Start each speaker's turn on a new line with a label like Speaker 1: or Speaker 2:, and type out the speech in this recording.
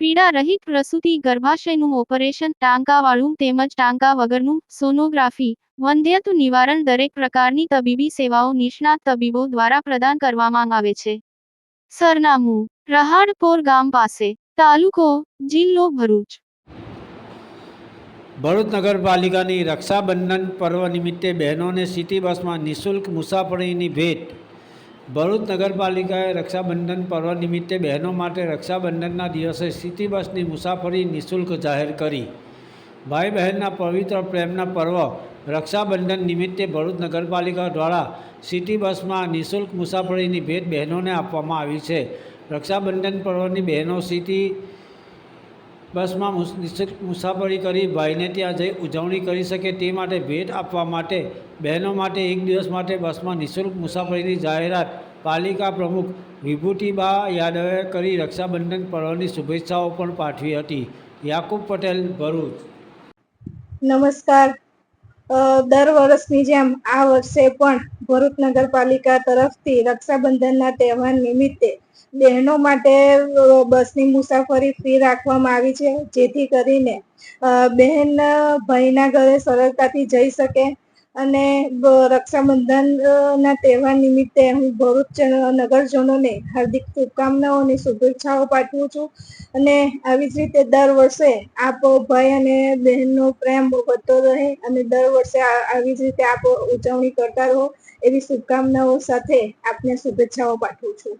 Speaker 1: પીડા રહિત પ્રસૂતિ ગર્ભાશયનું ઓપરેશન ટાંકાવાળું તેમજ ટાંકા વગરનું સોનોગ્રાફી વંધ્યત્વ નિવારણ દરેક પ્રકારની તબીબી સેવાઓ નિષ્ણાત તબીબો દ્વારા પ્રદાન કરવામાં આવે છે. સરનામું, રહાડપોર ગામ પાસે, તાલુકો, જિલ્લો ભરૂચ.
Speaker 2: ભરૂચ નગરપાલિકાની રક્ષાબંધન પર્વ નિમિત્તે બહેનોને સિટી બસમાં નિઃશુલ્ક મુસાફરીની ભેટ ભરૂચ નગરપાલિકાએ રક્ષાબંધન પર્વ નિમિત્તે બહેનો માટે રક્ષાબંધનના દિવસે સિટી બસની મુસાફરી નિઃશુલ્ક જાહેર કરી. ભાઈ બહેનના પવિત્ર પ્રેમના પર્વ રક્ષાબંધન નિમિત્તે ભરૂચ નગરપાલિકા દ્વારા સિટી બસમાં નિઃશુલ્ક મુસાફરીની ભેટ બહેનોને આપવામાં આવી છે. રક્ષાબંધન પર્વની બહેનો સિટી બસમાં મુસાફરી કરી ભાઈને ત્યાં જઈ ઉજવણી કરી શકે તે માટે ભેટ આપવા માટે, બહેનો માટે એક દિવસ માટે બસમાં નિઃશુલ્ક મુસાફરીની જાહેરાત પાલિકા પ્રમુખ વિભૂતિબા યાદવે કરી રક્ષાબંધન પર્વની શુભેચ્છાઓ પણ પાઠવી હતી. યાકુબ પટેલ, ભરૂચ.
Speaker 3: નમસ્કાર. દર વર્ષની જેમ આ વર્ષે પણ ભરૂચ નગરપાલિકા તરફથી રક્ષાબંધનના તહેવાર નિમિત્તે બહેનો માટે બસની મુસાફરી ફ્રી રાખવામાં આવી છે, જેથી કરીને બહેન ભાઈના ઘરે સરળતાથી જઈ શકે. અને રક્ષાબંધન ના તહેવાર નિમિત્તે હું ભરૂચ નગરજનોને હાર્દિક શુભકામનાઓ અને શુભેચ્છાઓ પાઠવું છું. અને આવી જ રીતે દર વર્ષે આપ ભાઈ અને બહેનનો પ્રેમ વધતો રહે અને દર વર્ષે આવી જ રીતે આપ ઉજવણી કરતા રહો એવી શુભકામનાઓ સાથે આપને શુભેચ્છાઓ પાઠવું છું.